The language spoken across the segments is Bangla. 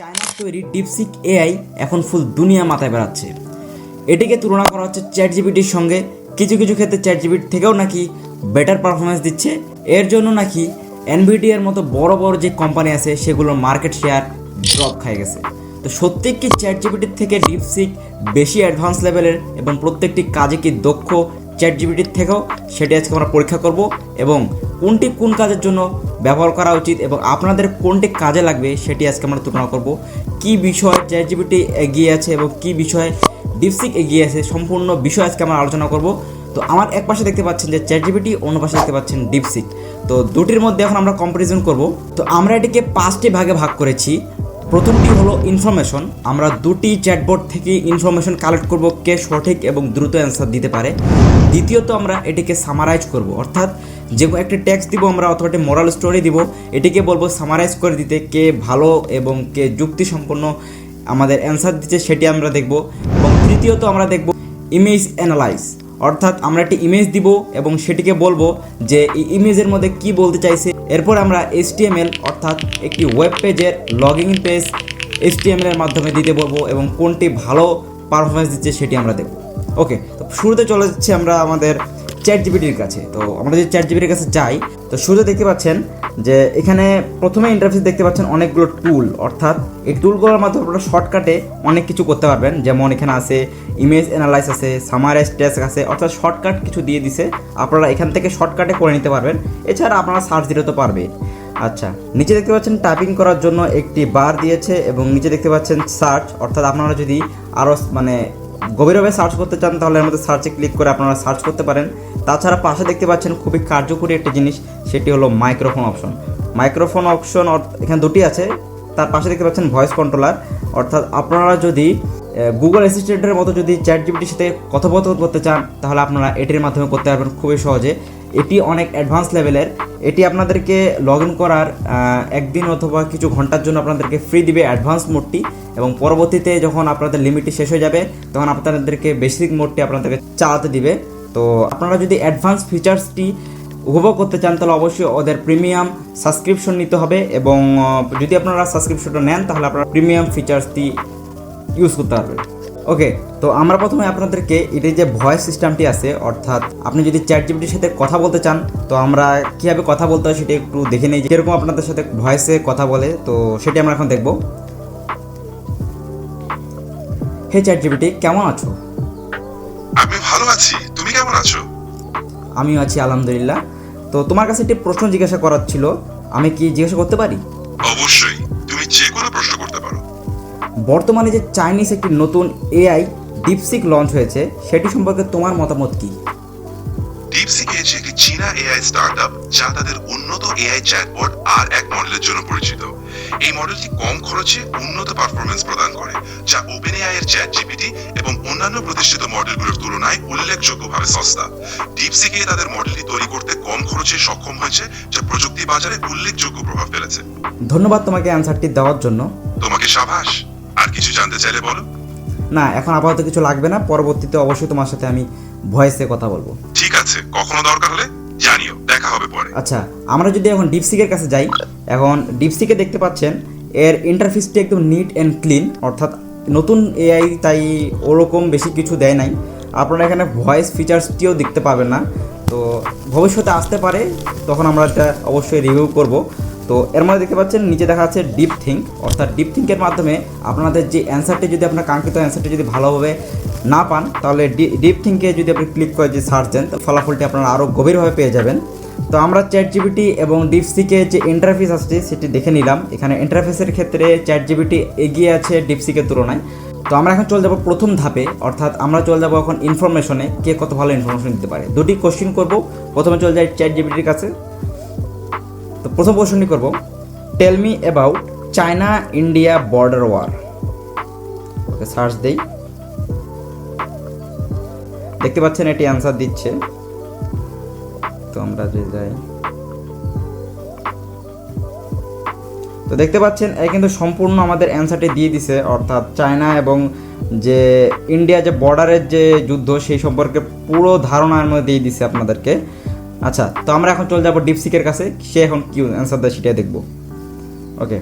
চায়নার তৈরি ডিপসিক এআই এখন ফুল দুনিয়া মাথায় বেড়াচ্ছে। এটিকে তুলনা করা হচ্ছে চ্যাট জিবিটির সঙ্গে। কিছু কিছু ক্ষেত্রে চ্যাট জিবিটি থেকেও নাকি বেটার পারফরমেন্স দিচ্ছে। এর জন্য নাকি এনভিডিয়ার মতো বড় বড় যে কোম্পানি আছে, সেগুলোর মার্কেট শেয়ার ড্রপ খাই গেছে। তো সত্যি কি চ্যাট জিবিটির থেকে ডিপসিক বেশি অ্যাডভান্স লেভেলের এবং প্রত্যেকটি কাজে কি দক্ষ চ্যাট জিবিটির থেকেও? সেটি আজকে আমরা পরীক্ষা করব এবং কোনটি কোন কাজের জন্য ব্যবহার করা উচিত এবং আপনাদের কোনটি কাজে লাগবে সেটি আজকে আমরা তুলনা করব। কি বিষয় চ্যাট জিবিটি এগিয়ে আছে এবং কি বিষয়ে ডিপসিক এগিয়ে আছে সম্পূর্ণ বিষয় আজকে আমরা আলোচনা করব। তো আমার এক পাশে দেখতে পাচ্ছেন যে চ্যাটজিপিটি অন্য পাশে দেখতে পাচ্ছেন ডিপসিক তো দুটির মধ্যে এখন আমরা কম্পারিজন করব। তো আমরা এটিকে পাঁচটি ভাগে ভাগ করেছি। প্রথমটি হলো ইনফরমেশন আমরা দুটি চ্যাটবোর্ড থেকে ইনফরমেশন কালেক্ট করব কে সঠিক এবং দ্রুত অ্যান্সার দিতে পারে। দ্বিতীয়ত আমরা এটিকে সামারাইজ করব। অর্থাৎ যে একটি ট্যাক্স দিব আমরা অথবা একটি মোরাল স্টোরি দিব, এটিকে বলব সামারাইজ করে দিতে কে ভালো এবং কে যুক্তিসম্পন্ন আমাদের অ্যান্সার দিচ্ছে, সেটি আমরা দেখব। এবং তৃতীয়ত আমরা দেখব ইমেজ অ্যানালাইজ অর্থাৎ আমরা একটি ইমেজ দিব এবং সেটিকে বলব যে এই ইমেজের মধ্যে কি বলতে চাইছে। এরপর আমরা এইচটিএমএল অর্থাৎ একটি ওয়েব পেজের লগ ইন পেজ এইচটিএমএল এর মাধ্যমে দিতে বলব এবং কোনটি ভালো পারফরমেন্স দিচ্ছে সেটি আমরা দেখব। ওকে তো শুরুতে চলে যাচ্ছি আমরা আমাদের চ্যাট জিবিটির কাছে। তো আমরা যদি চ্যাট জিবিটির কাছে যাই, তো শুরুতে দেখতে পাচ্ছেন যে এখানে প্রথমে ইন্টারফেস দেখতে পাচ্ছেন অনেকগুলো টুল অর্থাৎ এই টুলগুলোর মাধ্যমে আপনারা শর্টকাটে অনেক কিছু করতে পারবেন। যেমন এখানে আছে ইমেজ অ্যানালাইস আছে সামারাইজ টেস্ট আছে, অর্থাৎ শর্টকাট কিছু দিয়ে দিছে। আপনারা এখান থেকে শর্টকাটে করে নিতে পারবেন। এছাড়া আপনারা সার্চ দিলে তো পারবে আচ্ছা নিচে দেখতে পাচ্ছেন টাইপিং করার জন্য একটি বার দিয়েছে এবং নিচে দেখতে পাচ্ছেন সার্চ অর্থাৎ আপনারা যদি আরও মানে গভীরভাবে সার্চ করতে চান, তাহলে মধ্যে সার্চে ক্লিক করে আপনারা সার্চ করতে পারেন। তাছাড়া পাশে দেখতে পাচ্ছেন খুবই কার্যকরী একটা জিনিস, সেটি হলো মাইক্রোফোন অপশন মাইক্রোফোন অপশন এখানে দুটি আছে। তার পাশে দেখতে পাচ্ছেন ভয়েস কন্ট্রোলার অর্থাৎ আপনারা যদি গুগল অ্যাসিস্ট্যান্টের মতো যদি চ্যাট জিপিটির সাথে কথোপকথন করতে চান, তাহলে আপনারা এটির মাধ্যমে করতে পারবেন খুবই সহজে। এটি অনেক অ্যাডভান্স লেভেলের এটি আপনাদেরকে লগ ইন করার একদিন অথবা কিছু ঘণ্টার জন্য আপনাদেরকে ফ্রি দিবে অ্যাডভান্স মোডটি এবং পরবর্তীতে যখন আপনাদের লিমিটটি শেষ হয়ে যাবে, তখন আপনাদেরকে বেসিক মোডটি আপনাদেরকে চালাতে দিবে। তো আপনারা যদি অ্যাডভান্স ফিচার্সটি উপভোগ করতে চান, তাহলে অবশ্যই ওদের প্রিমিয়াম সাবস্ক্রিপশন নিতে হবে এবং যদি আপনারা সাবস্ক্রিপশনটা নেন, তাহলে আপনারা প্রিমিয়াম ফিচার্সটি ইউজ করতে পারবেন। ওকে তো আমরা প্রথমে আপনাদেরকে এটির যে ভয়েস সিস্টেমটি আছে, অর্থাৎ আপনি যদি চ্যাট জিপিটির সাথে কথা বলতে চান, তো আমরা কীভাবে কথা বলতে হয় সেটা একটু দেখে নিই যেরকম আপনাদের সাথে ভয়েসে কথা বলে, তো সেটি আমরা এখন দেখব। হে চ্যাট জিপিটি কেমন আছো? আমিও আছি আলহামদুলিল্লাহ। তো তোমার কাছে একটি প্রশ্ন জিজ্ঞাসা করার ছিল আমি কি জিজ্ঞাসা করতে পারি? অবশ্যই তুমি যে কোনো প্রশ্ন করতে পারো। বর্তমানে যে চাইনিজ একটি নতুন এআই ডিপসিক লঞ্চ হয়েছে সেটি সম্পর্কে তোমার মতামত কি? ডিপসিক এজ একটি চীনা এআই স্টার্টআপ যা তাদের উন্নত এআই চ্যাটবট আর এক মডেলের জন্য পরিচিত। এই মডেলটি কম খরচে উন্নত পারফরমেন্স প্রদান করে যা ওপেন এআই এর চ্যাট জিপিটি এবং অন্যান্য প্রতিষ্ঠিত মডেলগুলোর তুলনায় উল্লেখযোগ্যভাবে সস্তা। ডিপসিকে তাদের মডেলটি তৈরি করতে কম খরচে সক্ষম হয়েছে যা প্রযুক্তি বাজারে উল্লেখযোগ্য প্রভাব ফেলেছে। ধন্যবাদ তোমাকে অ্যান্সারটি দেওয়ার জন্য। তোমাকে সাবাস আর কিছু জানতে চাইলে বলো। না এখন আপাতত কিছু লাগবে না পরবর্তীতে অবশ্যই তোমার সাথে আমি ভয়েসে কথা বলব। ঠিক আছে কখনো দরকার হলে জানিও, দেখা হবে পরে। আচ্ছা আমরা যদি এখন ডিপসিকের কাছে যাই, এখন ডিপসিকে দেখতে পাচ্ছেন, এর ইন্টারফেসটি একদম নিট অ্যান্ড ক্লিন অর্থাৎ নতুন এআই তাই ওরকম বেশি কিছু দেয় নাই। আপনারা এখানে ভয়েস ফিচার্সটিও দেখতে পাবেন না। তো ভবিষ্যতে আসতে পারে, তখন আমরা এটা অবশ্যই রিভিউ করব। তো এর মধ্যে দেখতে পাচ্ছেন, নিচে দেখা যাচ্ছে ডিপ থিঙ্ক অর্থাৎ ডিপ থিঙ্কের মাধ্যমে আপনাদের যে অ্যান্সারটি যদি আপনার কাঙ্ক্ষিত অ্যান্সারটি যদি ভালোভাবে না পান, তাহলে ডিপ থিঙ্কে যদি আপনি ক্লিক করে যে সার্চ দেন ফলাফলটি আপনারা আরও গভীরভাবে পেয়ে যাবেন। তো আমরা চ্যাট জিবিটি এবং ডিপসিকে যে ইন্টারফেস আসছে, সেটি দেখে নিলাম। এখানে ইন্টারফেসের ক্ষেত্রে চ্যাট জিবিটি এগিয়ে আছে ডিপ ডিপসিকের তুলনায়। তো আমরা এখন চলে যাব প্রথম ধাপে, অর্থাৎ আমরা চলে যাব এখন ইনফরমেশনে কে কত ভালো ইনফরমেশন দিতে পারে। দুটি কোশ্চিন করব। প্রথমে চলে যাই চ্যাট জিবিটির কাছে। তো প্রথম কোশ্চেনটি করব। Tell me about China India border war okay search দেই। দেখতে পাচ্ছেন এটি অ্যান্সার দিচ্ছে। তো আমরা যে যাই। তো দেখতে পাচ্ছেন এই কিন্তু সম্পূর্ণ আমাদের অ্যান্সারটি দিয়ে দিছে, অর্থাৎ চায়না এবং যে ইন্ডিয়া যে বর্ডারের যে যুদ্ধ, সেই সম্পর্কে পুরো ধারণার মধ্যে দিয়ে দিছে আপনাদেরকে। আচ্ছা তো আমরা এখন চলে যাব ডিপসিকের কাছে, সে এখন কি অ্যান্সার দেয় সেটাই দেখব। ওকে।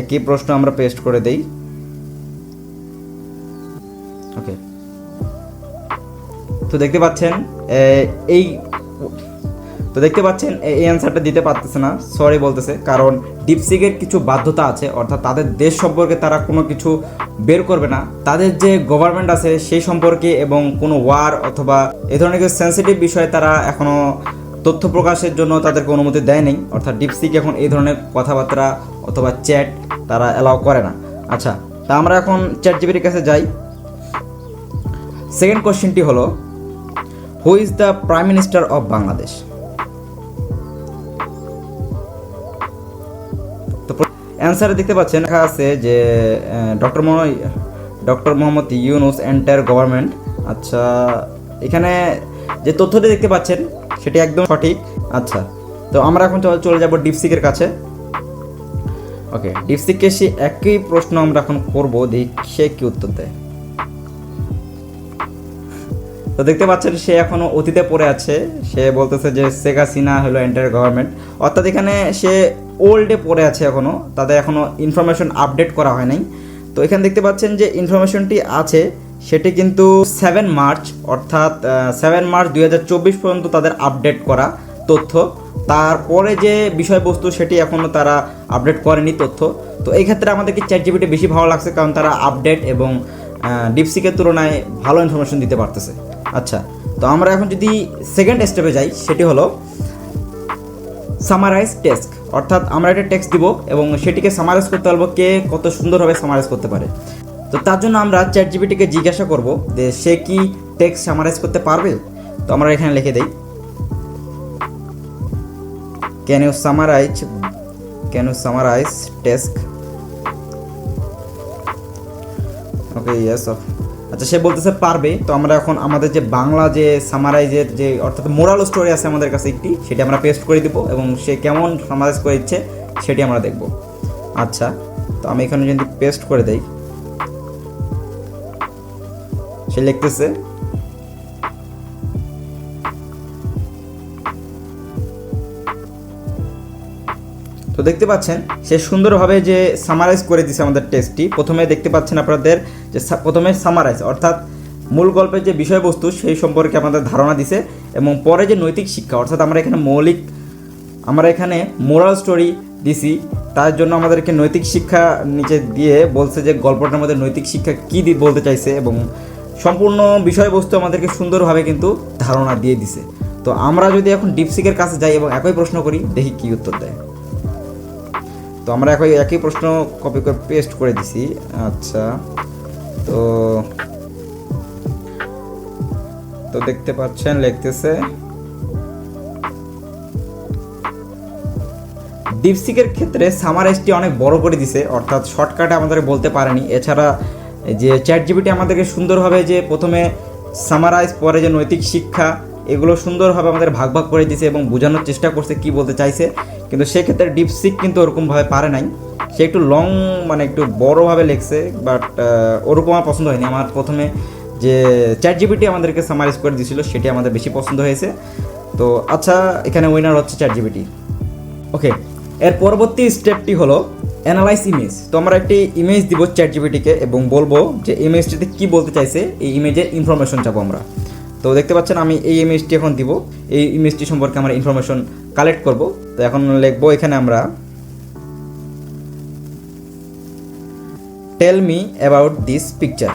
একই প্রশ্ন আমরা পেস্ট করে দেই। ওকে। তো দেখতে পাচ্ছেন এই, তো দেখতে পাচ্ছেন এই অ্যান্সারটা দিতে পারতেছে না সরি বলতেছে, কারণ ডিপসিকের কিছু বাধ্যতা আছে, অর্থাৎ তাদের দেশ সম্পর্কে তারা কোনো কিছু বের করবে না। তাদের যে গভর্নমেন্ট আছে, সেই সম্পর্কে এবং কোনো ওয়ার অথবা এ ধরনের কিছু সেন্সিটিভ বিষয়ে তারা এখনও তথ্য প্রকাশের জন্য তাদেরকে অনুমতি দেয় নাই অর্থাৎ ডিপসিক এখন এই ধরনের কথাবার্তা অথবা চ্যাট তারা অ্যালাউ করে না। আচ্ছা তা আমরা এখন চ্যাট জিবির কাছে যাই। সেকেন্ড কোশ্চেনটি হলো who is the prime minister of Bangladesh অ্যান্সারে দেখতে পাচ্ছেন, লেখা আছে যে doctor doctor Mohammad Yunus entire government আচ্ছা এখানে যে তথ্যটি দেখতে পাচ্ছেন, সেটি একদম সঠিক। আচ্ছা তো আমরা এখন চল- চলে যাব ডিপসিকের কাছে। ওকে ডিপসিককে সে একই প্রশ্ন আমরা এখন করব, দেখি সে কি উত্তর দেয়। তো দেখতে পাচ্ছেন, সে এখনও অতীতে পড়ে আছে। সে বলতেছে যে শেখ হাসিনা হলো এন্টার গভর্নমেন্ট অর্থাৎ এখানে সে ওল্ডে পড়ে আছে এখনও। তাদের এখনও ইনফরমেশন আপডেট করা হয় নাই। তো এখানে দেখতে পাচ্ছেন যে ইনফরমেশনটি আছে, সেটি কিন্তু সেভেন মার্চ অর্থাৎ সেভেন মার্চ দুই হাজার চব্বিশ পর্যন্ত তাদের আপডেট করা তথ্য। তারপরে যে বিষয়বস্তু, সেটি এখনও তারা আপডেট করেনি তথ্য। তো এই ক্ষেত্রে আমাদেরকে চ্যাট জিবিটি বেশি ভালো লাগছে, কারণ তারা আপডেট এবং ডিপসিকের তুলনায় ভালো ইনফরমেশন দিতে পারতেছে। আচ্ছা তো আমরা এখন যদি সেকেন্ড স্টেপে যাই, সেটি হলো সামারাইজ টেস্ক অর্থাৎ আমরা একটা টেক্সট দিব এবং সেটিকে সামারাইজ করতে পারব কে কত সুন্দরভাবে সামারাইজ করতে পারে। তো তার জন্য আমরা চ্যাট জিবিটিকে জিজ্ঞাসা করব যে সে কি টেক্সট সামারাইজ করতে পারবে? তো আমরা এখানে লিখে দেই। Can you summarise can you summarise task okay yes আচ্ছা সে বলতেছে পারবে। তো আমরা এখন আমাদের যে বাংলা যে সামারাইজের যে, অর্থাৎ মোরাল স্টোরি আছে আমাদের কাছে একটি, সেটি আমরা পেস্ট করে দিব এবং সে কেমন সামারাইজ করে দিচ্ছে, সেটি আমরা দেখব। আচ্ছা তো আমি এখানে যদি পেস্ট করে দেই। সে লিখতেছে, তো দেখতে পাচ্ছেন, সে সুন্দরভাবে যে সামারাইজ করে দিছে আমাদের টেস্টটি প্রথমে দেখতে পাচ্ছেন আপনাদের যে প্রথমে সামারাইজ অর্থাৎ মূল গল্পের যে বিষয়বস্তু সেই সম্পর্কে আমাদের ধারণা দিছে এবং পরে যে নৈতিক শিক্ষা, অর্থাৎ আমরা এখানে মৌলিক, আমরা এখানে মোরাল স্টোরি দিছি, তার জন্য আমাদেরকে নৈতিক শিক্ষা নিচে দিয়ে বলছে যে গল্পটার মধ্যে নৈতিক শিক্ষা কী বলতে চাইছে এবং সম্পূর্ণ বিষয়বস্তু আমাদেরকে সুন্দরভাবে কিন্তু ধারণা দিয়ে দিছে। তো আমরা যদি এখন ডিপসিকের কাছে যাই এবং একই প্রশ্ন করি, দেখি কী উত্তর দেয়। তো আমরা একই একই প্রশ্ন কপি করে পেস্ট করে দিছি। আচ্ছা। তো তো দেখতে পাচ্ছেন, লিখতেছে। ডিপসিকের ক্ষেত্রে সামারাইজটি অনেক বড় করে দিছে, অর্থাৎ শর্টকাটে আমাদের বলতে পারেনি। এছাড়া যে চ্যাট জিবিটি আমাদেরকে সুন্দরভাবে যে প্রথমে সামারাইজ পরে যে নৈতিক শিক্ষা, এগুলো সুন্দরভাবে আমাদের ভাগ ভাগ করে দিছে এবং বোঝানোর চেষ্টা করছে কি বলতে চাইছে। কিন্তু সেক্ষেত্রে ডিপসিক কিন্তু ওরকমভাবে পারে নাই। সে একটু লং মানে একটু বড়োভাবে লিখছে বাট ওরকম আমার পছন্দ হয়নি। আমার প্রথমে যে চ্যাট জিবিটি আমাদেরকে সামারাইজ করে দিয়েছিল, সেটি আমাদের বেশি পছন্দ হয়েছে। তো আচ্ছা এখানে উইনার হচ্ছে চ্যাট জিবিটি ওকে এর পরবর্তী স্টেপটি হলো অ্যানালাইজ ইমেজ তো আমরা একটি ইমেজ দিব চ্যাট জিবিটিকে এবং বলব যে ইমেজটিতে কি বলতে চাইছে, এই ইমেজের ইনফরমেশন চাবো আমরা। তো দেখতে পাচ্ছেন, আমি এই ইমেজটি এখন দিব। এই ইমেজটি সম্পর্কে আমরা ইনফরমেশন কালেক্ট করব। তো এখন লিখব এখানে আমরা tell me about this picture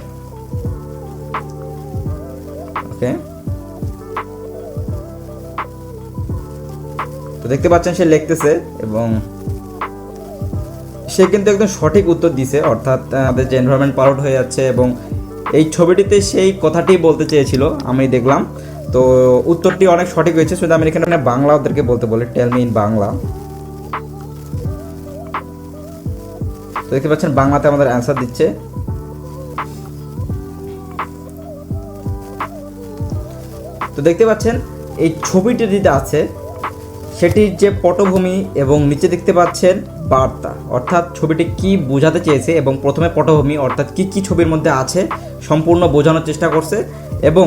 okay তো দেখতে পাচ্ছেন সে লিখতেছে এবং সে কিন্তু একদম সঠিক উত্তর দিছে, অর্থাৎ আমাদের যে এনভায়রনমেন্ট পালট হয়ে যাচ্ছে এবং এই ছবিটিতে সেই কথাটি বলতে চেয়েছিল, আমি দেখলাম। তো উত্তরটি অনেক সঠিক হয়েছে, শুধু আমি এখানে মানে বাংলা ওদেরকে বলতে বলে টেল মি ইন বাংলা। তো দেখতে পাচ্ছেন, বাংলাতে আমাদের অ্যান্সার দিচ্ছে। তো দেখতে পাচ্ছেন, এই ছবিটি যেটা আছে, সেটির যে পটভূমি এবং নিচে দেখতে পাচ্ছেন বার্তা। অর্থাৎ ছবিটি কি বোঝাতে চেয়েছে এবং প্রথমে পটভূমি, অর্থাৎ কি কি ছবির মধ্যে আছে, সম্পূর্ণ বোঝানোর চেষ্টা করছে। এবং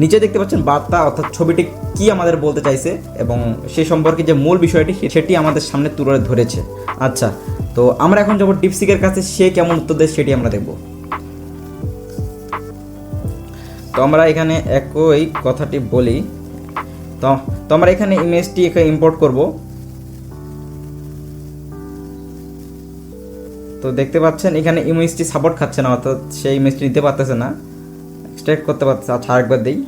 নিচে দেখতে পাচ্ছেন বার্তা, অর্থাৎ ছবিটি কি আমাদের বলতে চাইছে এবং সে সম্পর্কে যে মূল বিষয়টি সেটি আমাদের সামনে তুলে ধরেছে। আচ্ছা তো আমরা এখন যাব ডিপসিকের কাছে, সে কেমন উত্তর দেয় সেটি আমরা দেখব। তো আমরা এখানে একই কথাটি বলি। তো আমরা এখানে ইমেজটি এখানে ইম্পোর্ট করব। তো দেখতে পাচ্ছেন, এখানে ইমেজটি সাপোর্ট খাচ্ছে না, অর্থাৎ সেই ইমেজটি নিতে পারতেছে না। এক্সট্রাক্ট করতে পারতেছে আচ্ছা আরেকবার দিই।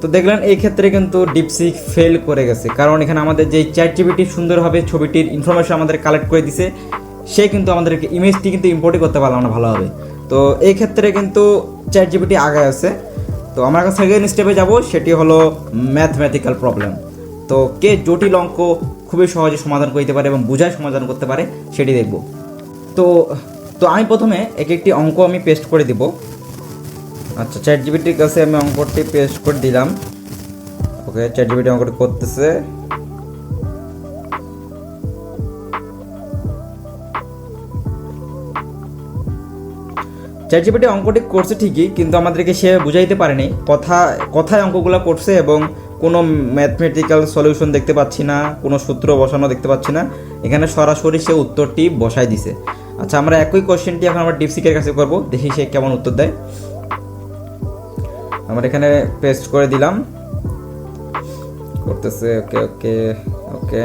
তো দেখলেন, এই ক্ষেত্রে কিন্তু ডিপসিক ফেল করে গেছে। কারণ এখানে আমাদের যে চ্যাট জিবিটি সুন্দরভাবে ছবিটির ইনফরমেশন আমাদের কালেক্ট করে দিছে, সে কিন্তু আমাদেরকে ইমেজটি কিন্তু ইম্পোর্টই করতে পারলাম না ভালোভাবে। তো এই ক্ষেত্রে কিন্তু চ্যাট জিবিটি আগে আছে। তো আমরা সেকেন্ড স্টেপে যাব, সেটি হলো ম্যাথমেটিক্যাল প্রবলেম তো কে জটিল অঙ্ক খুবই সহজে সমাধান করতে পারে এবং বুঝায় সমাধান করতে পারে, সেটি দেখব। তো তো আমি প্রথমে এক একটি অঙ্ক আমি পেস্ট করে দিব। আচ্ছা চ্যাট জিবিটির কাছে আমি অঙ্কটি পেস্ট করে দিলাম। ওকে চ্যাট জিবিটি অঙ্কটি করতেছে। চ্যাট জিবিটি অঙ্কটি করছে ঠিকই, কিন্তু আমাদেরকে সে বুঝাইতে পারেনি। কথা, কথায় অঙ্কগুলো করছে এবং কোনো ম্যাথমেটিক্যাল সলিউশন দেখতে পাচ্ছি না, কোনো সূত্র বসানো দেখতে পাচ্ছি না। এখানে সরাসরি সে উত্তরটি বসাই দিছে। আচ্ছা আমরা একই কোশ্চেনটি এখন আমরা ডিপসিকের কাছে করব, দেখি সে কেমন উত্তর দেয়। আমরা এখানে পেস্ট করে দিলাম। করতেছে ওকে ওকে ওকে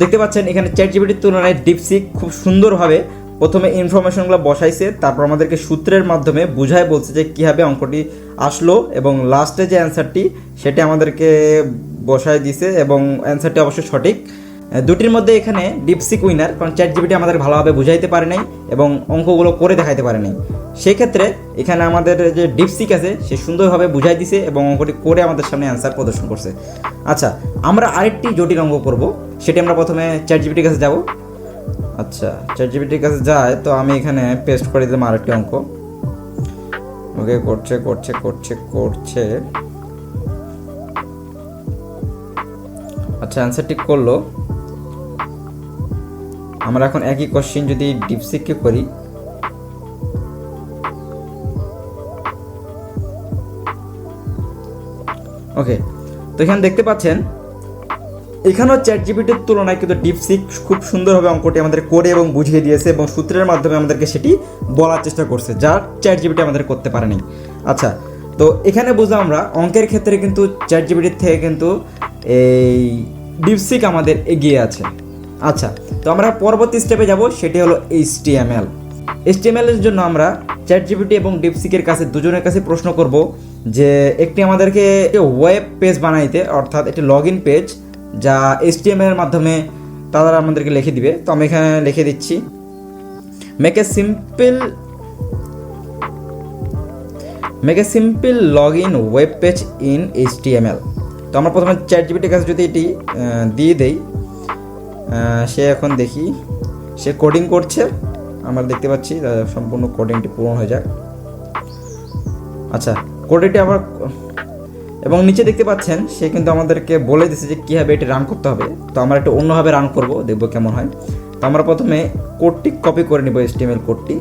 দেখতে পাচ্ছেন, এখানে চ্যাট জিবিটির তুলনায় ডিপসিক খুব সুন্দরভাবে প্রথমে ইনফরমেশনগুলো বসাইছে, তারপর আমাদেরকে সূত্রের মাধ্যমে বুঝায় বলছে যে কীভাবে অঙ্কটি আসলো এবং লাস্টে যে অ্যান্সারটি সেটি আমাদেরকে বসায় দিছে এবং অ্যান্সারটি অবশ্যই সঠিক। দুটির মধ্যে এখানে ডিপসিক উইনার কারণ চ্যাট জিবিটি আমাদের ভালোভাবে বুঝাইতে পারে নাই এবং অঙ্কগুলো করে দেখাইতে পারে নাই। সেক্ষেত্রে এখানে আমাদের যে ডিপসিক আছে, সে সুন্দরভাবে বুঝাই দিছে এবং অঙ্কটি করে আমাদের সামনে অ্যান্সার প্রদর্শন করছে। আচ্ছা আমরা আরেকটি জটিল অঙ্ক করব, সেটি আমরা প্রথমে চ্যাট জিবিটির কাছে যাব। আচ্ছা চ্যাট জিবিটির কাছে যায়, তো আমি এখানে পেস্ট করে দিলাম আরেকটি অঙ্ক। ওকে করছে করছে করছে করছে। আচ্ছা অ্যান্সারটি করল। আমরা এখন একই কোশ্চেন যদি ডিপসিককে করি। ওকে তো এখানে দেখতে পাচ্ছেন এখানেও চ্যাট জিপিটির তুলনায় কিন্তু ডিপসিক খুব সুন্দরভাবে অঙ্কটি আমাদের করে এবং বুঝিয়ে দিয়েছে এবং সূত্রের মাধ্যমে আমাদেরকে সেটি বলার চেষ্টা করছে, যা চ্যাট জিপিটি আমাদের করতে পারেনি। আচ্ছা তো এখানে বুঝলাম আমরা অঙ্কের ক্ষেত্রে কিন্তু চ্যাট জিপিটির থেকে কিন্তু এই ডিপসিক আমাদের এগিয়ে আছে। আচ্ছা তো আমরা পরবর্তী স্টেপে যাব, সেটি হলো এইচটিএমএল এর জন্য আমরা চ্যাট জিপিটি এবং ডিপসিকের কাছে দুজনের কাছে প্রশ্ন করব যে, একটি আমাদেরকে ওয়েব পেজ বানাইতে, অর্থাৎ একটি লগ ইন পেজ যা এর মাধ্যমে তারা আমাদেরকে লিখে দিবে। তো আমি এখানে লিখে দিচ্ছি। Make a simple make a simple log in web page in HTML তো আমরা প্রথমে চ্যাট জিপিটির কাছে যদি এটি দিয়ে দেই সে এখন দেখি, সে কোডিং করছে। আমরা দেখতে পাচ্ছি সম্পূর্ণ কোডিংটি পূরণ হয়ে যাক। আচ্ছা কোডিংটি আবার এবং নিচে দেখতে পাচ্ছেন, সে কিন্তু আমাদেরকে বলে দিছে যে কীভাবে এটি রান করতে হবে। তো আমরা একটু অন্যভাবে রান করব, দেখব কেমন হয়। তো আমরা প্রথমে কোডটি কপি করে নিব এসটিএমএল কোডটি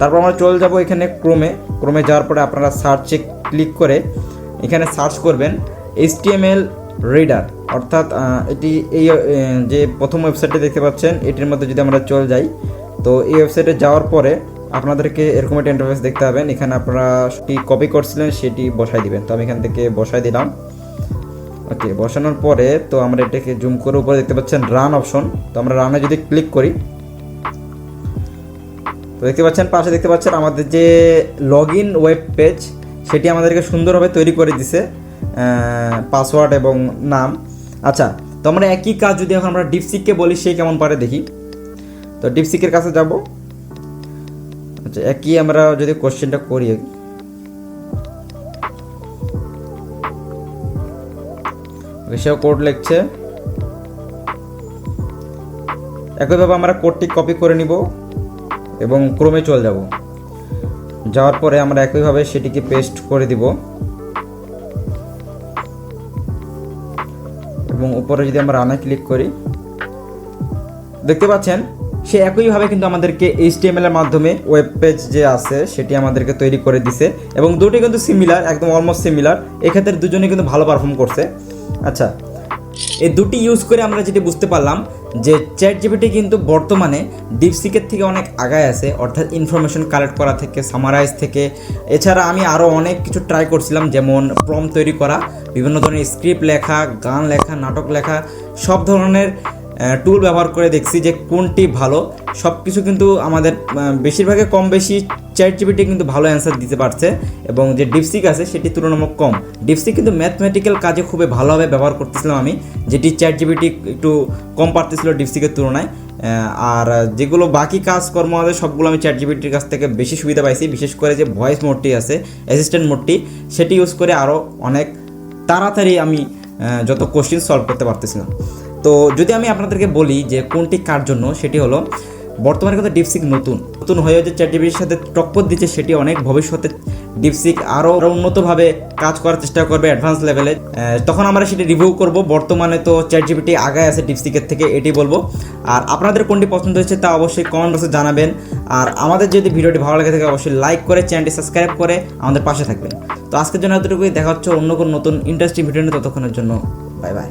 তারপর আমরা চলে যাব এখানে ক্রোমে ক্রোমে যাওয়ার পরে আপনারা সার্চে ক্লিক করে এখানে সার্চ করবেন এইচটিএমএল রিডার অর্থাৎ এটি এই যে প্রথম ওয়েবসাইটটি দেখতে পাচ্ছেন, এটির মধ্যে যদি আমরা চলে যাই, তো এই ওয়েবসাইটে যাওয়ার পরে আপনাদেরকে এরকম একটা ইন্টারফেস দেখতে পাবেন। এখানে আপনারা সেটি কপি করছিলেন সেটি বসাই দিবেন। তো আমি এখান থেকে বসাই দিলাম। ওকে, বসানোর পরে তো আমরা এটাকে জুম করে উপরে দেখতে পাচ্ছেন রান অপশন তো আমরা রানে যদি ক্লিক করি, তো দেখতে পাচ্ছেন পাশে দেখতে পাচ্ছেন আমাদের যে লগ ইন ওয়েব পেজ সেটি আমাদেরকে সুন্দরভাবে তৈরি করে দিছে পাসওয়ার্ড এবং নাম। আচ্ছা তো আমরা একই কাজ যদি এখন আমরা ডিপসিককে বলি, সে কেমন পারে দেখি। তো ডিপসিকের কাছে যাব। আচ্ছা একই আমরা যদি কোশ্চেনটা করি। সেও কোড লিখছে। একইভাবে আমরা কোডটি কপি করে নিব এবং ক্রমে চলে যাব। যাওয়ার পরে আমরা একইভাবে সেটিকে পেস্ট করে দিব। এবং উপরে যদি আমরা রানে ক্লিক করি, দেখতে পাচ্ছেন? সে একইভাবে কিন্তু আমাদেরকে এইচটিএমএল এর মাধ্যমে ওয়েব পেজ যে আছে, সেটি আমাদেরকে তৈরি করে দিছে। এবং দুটি কিন্তু সিমিলার একদম অলমোস্ট সিমিলার এক্ষেত্রে দুজনে কিন্তু ভালো পারফর্ম করছে। আচ্ছা এই দুটি ইউজ করে আমরা যেটি বুঝতে পারলাম, যে চ্যাট জিপিটি কিন্তু বর্তমানে ডিপসিকের থেকে অনেক আগায় আছে, অর্থাৎ ইনফরমেশন কালেক্ট করা থেকে সামারাইজ থেকে। এছাড়া আমি আরও অনেক কিছু ট্রাই করছিলাম, যেমন প্রম তৈরি করা, বিভিন্ন ধরনের স্ক্রিপ্ট লেখা, গান লেখা, নাটক লেখা, সব ধরনের টুল ব্যবহার করে দেখছি যে কোনটি ভালো। সব কিছু কিন্তু আমাদের বেশিরভাগে কম বেশি চ্যাট জিবিটি কিন্তু ভালো অ্যান্সার দিতে পারছে এবং যে ডিপসিক আছে সেটি তুলনামূলক কম। ডিপসিক কিন্তু ম্যাথমেটিক্যাল কাজে খুবই ভালোভাবে ব্যবহার করতেছিলাম আমি, যেটি চ্যাট জিবিটি একটু কম পারতেছিল ডিপসিকের তুলনায়। আর যেগুলো বাকি কাজকর্ম আছে, সবগুলো আমি চ্যাট জিবিটির কাছ থেকে বেশি সুবিধা পাইছি, বিশেষ করে যে ভয়েস মোডটি আছে অ্যাসিস্ট্যান্ট মোডটি সেটি ইউজ করে আরও অনেক তাড়াতাড়ি আমি যত কোশ্চেন সলভ করতে পারতেছিলাম। তো যদি আমি আপনাদেরকে বলি যে কোনটি কার জন্য, সেটি হলো, বর্তমানে কিন্তু ডিপসিক নতুন। নতুন হয়ে যে চ্যাট জিপিটির সাথে টক্কর দিচ্ছে, সেটি অনেক ভবিষ্যতে ডিপসিক আরও উন্নতভাবে কাজ করার চেষ্টা করবে অ্যাডভান্স লেভেলে তখন আমরা সেটি রিভিউ করব। বর্তমানে তো চ্যাট জিপিটি আগায় আছে ডিপসিকের থেকে, এটি বলব। আর আপনাদের কোনটি পছন্দ হয়েছে তা অবশ্যই কমেন্ট বক্সে জানাবেন। আর আমাদের যদি ভিডিওটি ভালো লাগে থাকে, অবশ্যই লাইক করে, চ্যানেলটি সাবস্ক্রাইব করে আমাদের পাশে থাকবেন। তো আজকের জন্য এতটুকুই। দেখা হচ্ছে অন্য কোনো নতুন ইন্টারেস্টিং ভিডিও নিয়ে ততক্ষণের জন্য। Bye bye